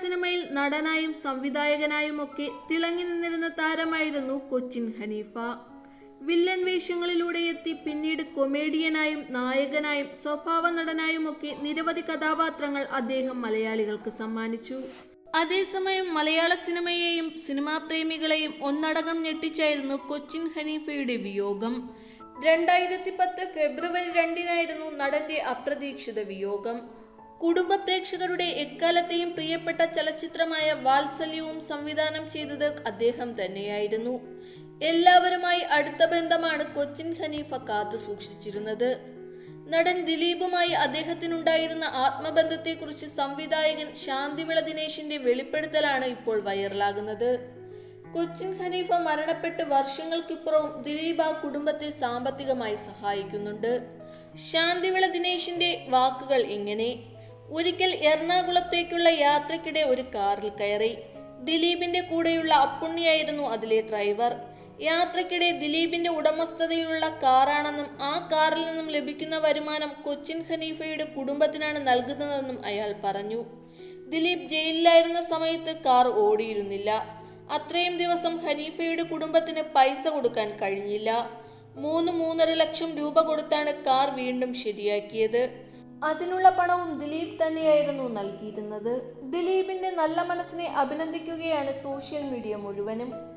സിനിമയിൽ നടനായും സംവിധായകനായും ഒക്കെ തിളങ്ങി നിന്നിരുന്ന താരമായിരുന്നു കൊച്ചിൻ ഹനീഫ. വില്ലൻ വേഷങ്ങളിലൂടെ എത്തി പിന്നീട് കൊമേഡിയനായും നായകനായും സ്വഭാവ നടനായും ഒക്കെ നിരവധി കഥാപാത്രങ്ങൾ അദ്ദേഹം മലയാളികൾക്ക് സമ്മാനിച്ചു. അതേസമയം മലയാള സിനിമയെയും സിനിമാ പ്രേമികളെയും ഒന്നടങ്കം ഞെട്ടിച്ചായിരുന്നു കൊച്ചിൻ ഹനീഫയുടെ വിയോഗം. രണ്ടായിരത്തി പത്ത് ഫെബ്രുവരി രണ്ടിനായിരുന്നു നടന്റെ അപ്രതീക്ഷിത വിയോഗം. കുടുംബ പ്രേക്ഷകരുടെ എക്കാലത്തെയും പ്രിയപ്പെട്ട ചലച്ചിത്രമായ വാത്സല്യവും സംവിധാനം ചെയ്തത് അദ്ദേഹം തന്നെയായിരുന്നു. എല്ലാവരുമായി അടുത്ത ബന്ധമാണ് കൊച്ചിൻ ഹനീഫ കാത്തു സൂക്ഷിച്ചിരുന്നത്. നടൻ ദിലീപുമായി അദ്ദേഹത്തിനുണ്ടായിരുന്ന ആത്മബന്ധത്തെക്കുറിച്ച് സംവിധായകൻ ശാന്തിവിള ദിനേശിന്റെ വെളിപ്പെടുത്തലാണ് ഇപ്പോൾ വൈറലാകുന്നത്. കൊച്ചിൻ ഹനീഫ മരണപ്പെട്ട് വർഷങ്ങൾക്കിപ്പുറവും ദിലീപ് ആ കുടുംബത്തെ സാമ്പത്തികമായി സഹായിക്കുന്നുണ്ട്. ശാന്തിവിള ദിനേശിന്റെ വാക്കുകൾ ഇങ്ങനെ ഒരിക്കൽ എറണാകുളത്തേക്കുള്ള യാത്രക്കിടെ ഒരു കാറിൽ കയറി. ദിലീപിന്റെ കൂടെയുള്ള അപ്പുണ്ണിയായിരുന്നു അതിലെ ഡ്രൈവർ. യാത്രക്കിടെ ദിലീപിന്റെ ഉടമസ്ഥതയിലുള്ള കാറാണെന്നും ആ കാറിൽ നിന്നും ലഭിക്കുന്ന വരുമാനം കൊച്ചിൻ ഖനീഫയുടെ കുടുംബത്തിനാണ് നൽകുന്നതെന്നും അയാൾ പറഞ്ഞു. ദിലീപ് ജയിലിലായിരുന്ന സമയത്ത് കാർ ഓടിയിരുന്നില്ല. അത്രയും ദിവസം ഹനീഫയുടെ കുടുംബത്തിന് പൈസ കൊടുക്കാൻ കഴിഞ്ഞില്ല. മൂന്ന് മൂന്നര ലക്ഷം രൂപ കൊടുത്താണ് കാർ വീണ്ടും ശരിയാക്കിയത്. അതിനുള്ള പണവും ദിലീപ് തന്നെയായിരുന്നു നൽകിയിരുന്നത്. ദിലീപിന്റെ നല്ല മനസ്സിനെ അഭിനന്ദിക്കുകയാണ് സോഷ്യൽ മീഡിയ മുഴുവനും.